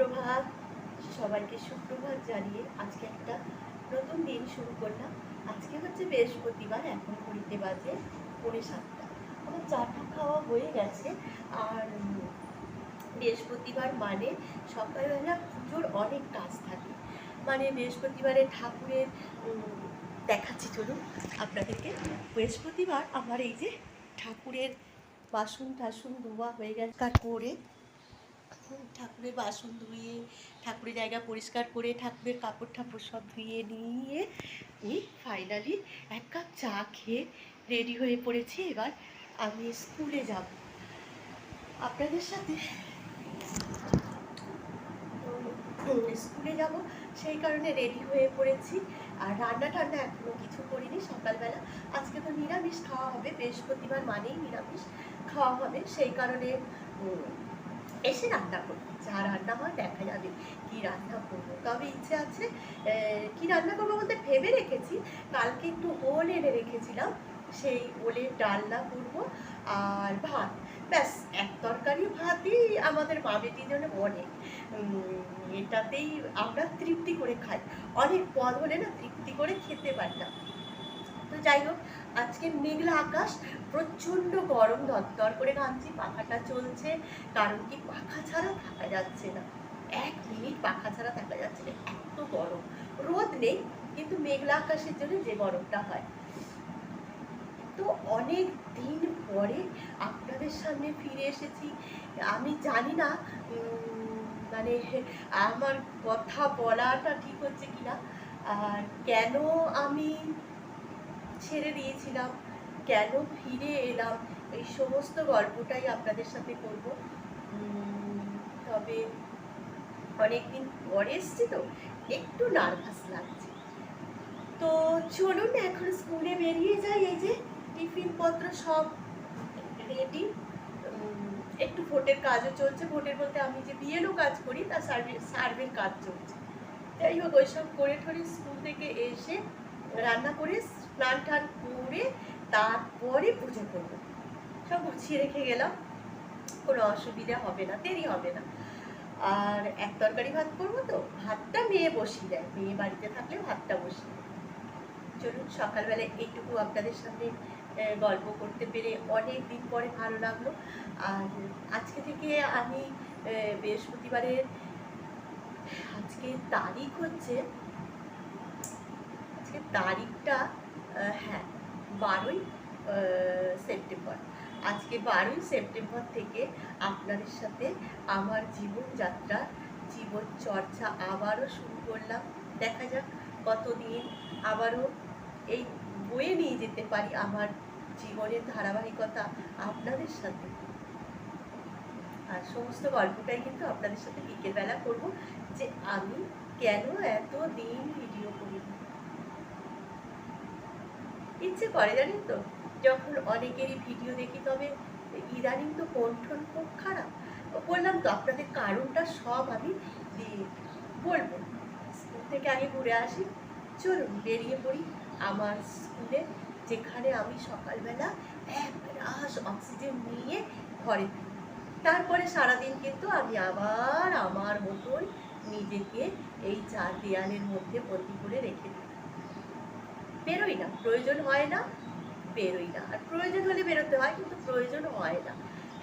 সুপ্রভাত। সবাইকে সুপ্রভাত জানিয়ে আজকে একটা নতুন দিন শুরু করলাম। আজকে হচ্ছে বৃহস্পতিবার, এখন ঘড়িতে বাজে পৌনে সাতটা। আমার চাটা খাওয়া হয়ে গেছে। আর বৃহস্পতিবার মানে সকালবেলা পুজোর অনেক কাজ থাকে। মানে বৃহস্পতিবারে ঠাকুরের দেখাচ্ছি, চলুন আপনাদেরকে। বৃহস্পতিবার আমার এই যে ঠাকুরের বাসন টাসন ধোয়া হয়ে গেছে। করে ঠাকুরের বাসন ধুয়ে, ঠাকুরের জায়গা পরিষ্কার করে, ঠাকুরের কাপড় ঠাপড় সব ধুয়ে নিয়ে আমি ফাইনালি এক কাপ চা খেয়ে রেডি হয়ে পড়েছি। এবার আমি স্কুলে যাব। আপনাদের সাথে স্কুলে যাব, সেই কারণে রেডি হয়ে পড়েছি। আর রান্না টান্না এখনও কিছু করিনি সকালবেলা। আজকে তো নিরামিষ, খাওয়া হবে। বৃহস্পতিবার মানেই নিরামিষ, খাওয়া হবে। সেই কারণে এসে রান্না করব, যা রান্না হয় দেখা যাবে। কি রান্না করব? তবে ইচ্ছে আছে কি রান্না করব বলতে ভেবে রেখেছি, কালকে একটু ওল এনে রেখেছিলাম, সেই ওলের ডালনা করব আর ভাত। ব্যাস, এক তরকারি ভাতই আমাদের মা বেটির জন্য অনেক এটাতেই আমরা তৃপ্তি করে খাই। অনেক পদ হলে না তৃপ্তি করে খেতে পারি না তো যাই হোক, আজকে মেঘলা আকাশ, প্রচণ্ড গরম দরদর করে ঘামছি পাখাটা চলছে, কারণ কি পাখা ছাড়া থাকা যাচ্ছে না। এক মিনিট পাখা ছাড়া থাকা যাচ্ছে না, এত গরম। রোদ নেই, কিন্তু মেঘলা আকাশের জন্য যে গরমটা হয়। তো অনেক দিন পরে আপনাদের সামনে ফিরে এসেছি। আমি জানি না মানে আমার কথা বলাটা ঠিক হচ্ছে কিনা। আর কেন আমি ছেড়ে দিয়েছিলাম, কেন ফিরে এলাম? এই সমস্ত গল্পটাই আপনাদের সাথে করব। তবে অনেকদিন পরে এসছি তো, একটু নার্ভাস লাগছে। তো চলুন এখন স্কুলে বেরিয়ে যাই, এই যে টিফিন পত্র সব রেডি একটু ভোটের কাজও চলছে, ভোটের বলতে আমি যে বিএলও কাজ করি তার সার্ভে, সার্ভের কাজ চলছে। যাই হোক, ওইসব করে ঠরে স্কুল থেকে এসে রান্না করে স্নান টান করে তারপরে পুজো করব। সব গুছিয়ে রেখে গেলাম। কোনো অসুবিধা হবে না, দেরি হবে না। আর এক তরকারি ভাত করব তো, ভাতটা মেয়ে বসিয়ে দেয়। মেয়ে বাড়িতে থাকলে ভাতটা বসিয়ে চলুন, সকালবেলা এইটুকু আপনাদের সামনে গল্প করতে পেরে অনেক দিন পরে ভালো লাগল। আর আজকে থেকে আমি বৃহস্পতিবারের আজকে তারিখ হচ্ছে আজকে তারিখটা হ্যাঁ বারোই সেপ্টেম্বর। আজকে বারোই সেপ্টেম্বর থেকে আপনাদের সাথে আমার জীবনযাত্রা জীবন চর্চা আবারও শুরু করলাম। দেখা যাক কতদিন আবারও এই বয়ে নিয়ে যেতে পারি আমার জীবনের ধারাবাহিকতা আপনাদের সাথে। আর সমস্ত গল্পটাই কিন্তু আপনাদের সাথে বিকেলবেলা করব যে আমি কেন এত দিন ভিডিও করি না। ইচ্ছে করে জানেন তো? যখন অনেকেরই ভিডিও দেখি, তবে ইদানিং তো কণ্ঠন খুব খারাপ। বললাম তো, আপনাদের কারণটা সব আমি দিয়ে বলব। স্কুল থেকে আগে ঘুরে আসি। চলুন, বেরিয়ে পড়ি। আমার স্কুলে, যেখানে আমি সকালবেলা এক রাস অক্সিজেন নিয়ে ঘরে ফিরি। তারপরে সারাদিন কিন্তু আমি আবার আমার মতন নিজেকে এই চার দেয়ালের মধ্যে বন্দি করে রেখে দিই। বেরোই না, প্রয়োজন হয় না বেরোই না। আর প্রয়োজন হলে বেরোতে হয়, কিন্তু প্রয়োজন হয় না।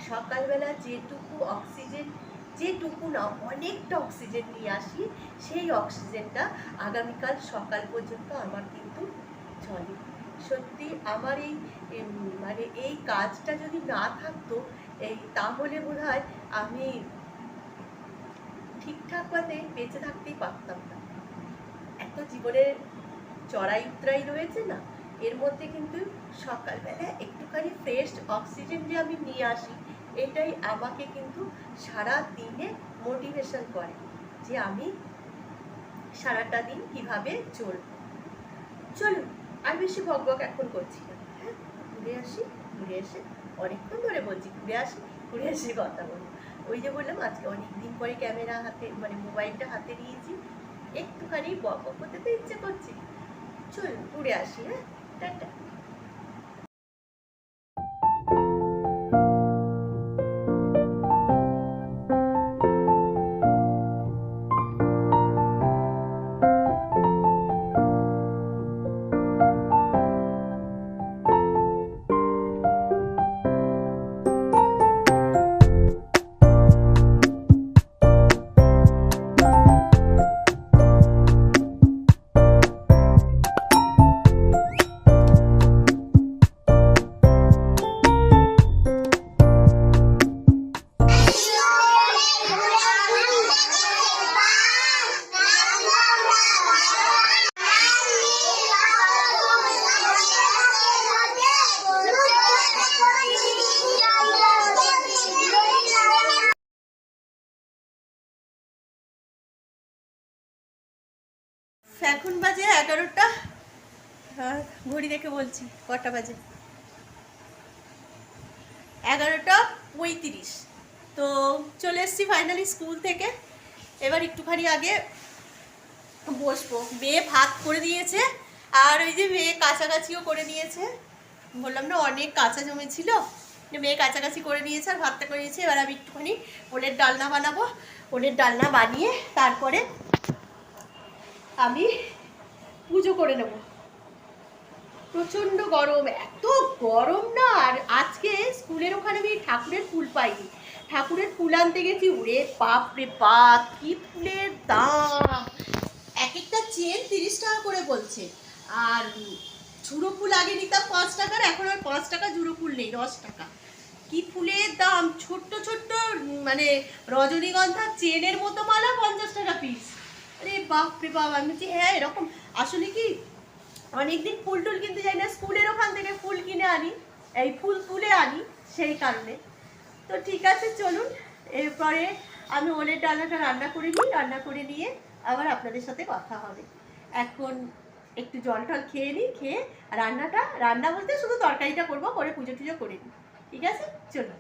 সকালবেলা যেটুকু অক্সিজেন, যেটুকু না, অনেকটা অক্সিজেন নিয়ে আসি, সেই অক্সিজেনটা আগামীকাল সকাল পর্যন্ত আমার কিন্তু চলে। সত্যি আমার এই মানে এই কাজটা যদি না থাকতো, এই, তাহলে বোধ হয় আমি ঠিকঠাক মতে বেঁচে থাকতেই পারতাম না। এত জীবনের চড়াই উতরাই রয়েছে না, এর মধ্যে কিন্তু সকালবেলা একটুখানি ফ্রেশ অক্সিজেন যে আমি নিয়ে আসি, এটাই আমাকে কিন্তু সারা দিনে মোটিভেশন করে যে আমি সারাটা দিন কীভাবে চলব। চলুন, আর বেশি বকবক এখন করছি না হ্যাঁ? ঘুরে আসি, ঘুরে এসে অনেকক্ষণ ধরে বলছি, ঘুরে আসি, ঘুরে এসে কথা বলব। ওই যে বললাম, আজকে অনেক দিন পরে ক্যামেরা হাতে মানে মোবাইলটা হাতে নিয়েছি, একটুখানি বক বক করতে তো ইচ্ছে করছে। চলুন ঘুরে আসি হ্যাঁ টাটা এখন বাজে এগারোটা। ঘড়ি দেখে বলছি, কটা বাজে? এগারোটা পঁয়ত্রিশ। তো চলে এসেছি ফাইনালি স্কুল থেকে। এবার একটুখানি আগে বসবো। মেয়ে ভাত করে দিয়েছে, আর ওই যে মেয়ে কাছাকাছিও করে দিয়েছে বললাম, না, অনেক কাঁচা জমেছিল মেয়ে কাছাকাছি করে নিয়েছে আর ভাতটা করে দিয়েছে এবার আমি একটুখানি ওলের ডালনা বানাবো। ওলের ডালনা বানিয়ে তারপরে আমি পুজো করে নেব। প্রচণ্ড গরম, এত গরম না, আর আজকে স্কুলের ওখানে আমি ঠাকুরের ফুল পাইনি। ঠাকুরের ফুল আনতে গেছি উড়ে বাপ রে বাপ, কি ফুলের দাম! এক একটা চেন তিরিশ টাকা করে বলছে। আর ঝুড়ো ফুল আগে নিতাম পাঁচ টাকার, এখন আর পাঁচ টাকা ঝুড়ো ফুল নেই, দশ টাকা। কি ফুলের দাম! ছোট্ট ছোট্ট মানে রজনীগন্ধা চেনের মতো মালা পঞ্চাশ টাকা পিস আরে বাপ রে বাপ, আমি বলছি হ্যাঁ এরকম। আসলে কি, অনেকদিন ফুল টুল কিনতে যাই না, স্কুলের ওখান থেকে ফুল কিনে আনি, এই ফুল তুলে আনি সেই কারণে। তো ঠিক আছে, চলুন, এরপরে আমি ওলের ডালনাটা রান্না করে নিই, রান্না করে নিয়ে আবার আপনাদের সাথে কথা হবে। এখন একটু জল টল খেয়ে নিই, খেয়ে রান্নাটা, রান্না বলতে শুধু তরকারিটা করব, করে পুজো টুজো করে নিই। ঠিক আছে? চলুন।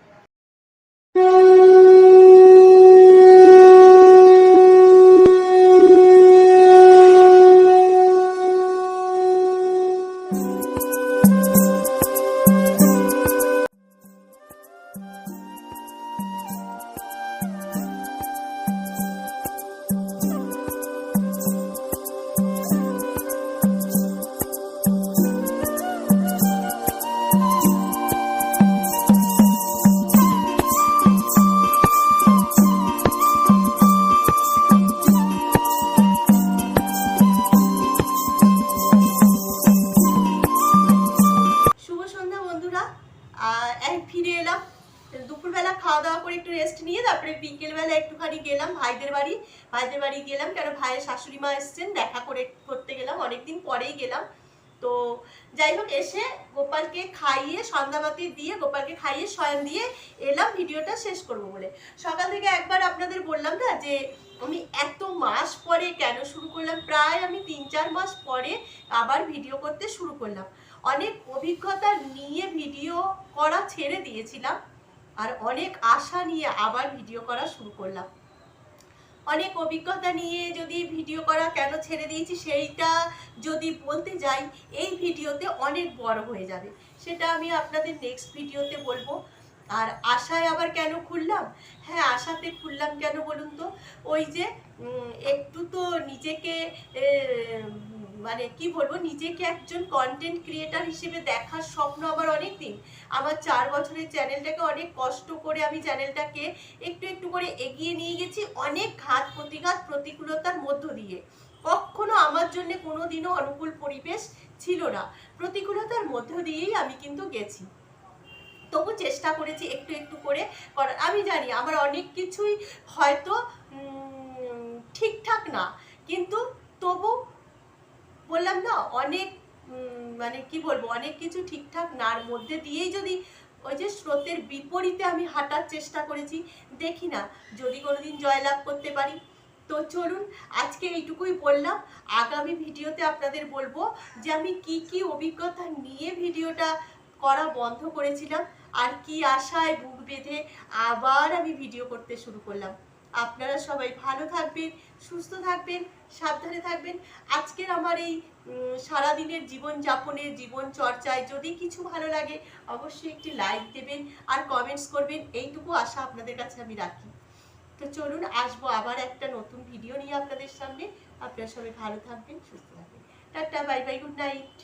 ফিরে এলাম। দুপুরবেলা খাওয়া দাওয়া করে একটু রেস্ট নিয়ে তারপরে বিকেলবেলা একটুখানি গেলাম ভাইদের বাড়ি। ভাইদের বাড়ি গেলাম কেন ভাইয়ের শাশুড়ি মা এসছেন, দেখা করে করতে গেলাম, অনেকদিন পরেই গেলাম। তো যাই হোক, এসে গোপালকে খাইয়ে সন্ধ্যাবাতি দিয়ে গোপালকে খাইয়ে শয়ন দিয়ে এলাম, ভিডিওটা শেষ করব বলে। সকাল থেকে একবার আপনাদের বললাম না যে, আমি এত মাস পরে কেন শুরু করলাম? প্রায় আমি তিন চার মাস পরে আবার ভিডিও করতে শুরু করলাম। অনেক অভিজ্ঞতা নিয়ে ভিডিও করা ছেড়ে দিয়েছিলাম আর অনেক আশা নিয়ে আবার ভিডিও করা শুরু করলাম। অনেক অভিজ্ঞতা নিয়ে যদি ভিডিও করা কেন ছেড়ে দিয়েছি সেইটা যদি বলতে যাই, এই ভিডিওতে অনেক বড় হয়ে যাবে। সেটা আমি আপনাদের নেক্সট ভিডিওতে বলব। আর আশায় আবার কেন খুললাম? হ্যাঁ আশাতে খুললাম কেন বলুন তো? ওই যে একটু তো নিজেকে মানে কি বলব, নিজেকে একজন কন্টেন্ট ক্রিয়েটার হিসেবে দেখার স্বপ্ন আমার অনেক দিন আমার চার বছরের চ্যানেলটাকে অনেক কষ্ট করে আমি চ্যানেলটাকে একটু একটু করে এগিয়ে নিয়ে গেছি, অনেক ঘাত প্রতিঘাত প্রতিকূলতার মধ্য দিয়ে। কখনো আমার জন্য কোনো দিনও অনুকূল পরিবেশ ছিল না। প্রতিকূলতার মধ্য দিয়েই আমি কিন্তু গেছি। তবু চেষ্টা করেছি একটু একটু করে করার আমি জানি আমার অনেক কিছুই হয়তো ঠিকঠাক না। কিন্তু তবু বললাম না, অনেক মানে কি বলব, অনেক কিছু ঠিকঠাক নার মধ্যে দিয়েই যদি ওই যে স্রোতের বিপরীতে আমি হাঁটার চেষ্টা করেছি, দেখি না, যদি কোনোদিন জয়লাভ করতে পারি। তো চলুন, আজকে এইটুকুই বললাম। আগামী ভিডিওতে আপনাদের বলব যে আমি কি কি অভিজ্ঞতা নিয়ে ভিডিওটা করা বন্ধ করেছিলাম, আর কি আশায় বুক বেঁধে আবার আমি ভিডিও করতে শুরু করলাম। আপনারা সবাই ভালো থাকবেন, সুস্থ থাকবেন, সাবধানে থাকবেন। আজকের আমার এই সারাদিনের জীবনযাপনের জীবন চর্চায় যদি কিছু ভালো লাগে, অবশ্যই একটি লাইক দেবেন আর কমেন্টস করবেন। এইটুকু আশা আপনাদের কাছে আমি রাখি। তো চলুন, আসব আবার একটা নতুন ভিডিও নিয়ে আপনাদের সামনে। আপনারা সবাই ভালো থাকবেন, সুস্থ থাকবেন। Tata bye bye good night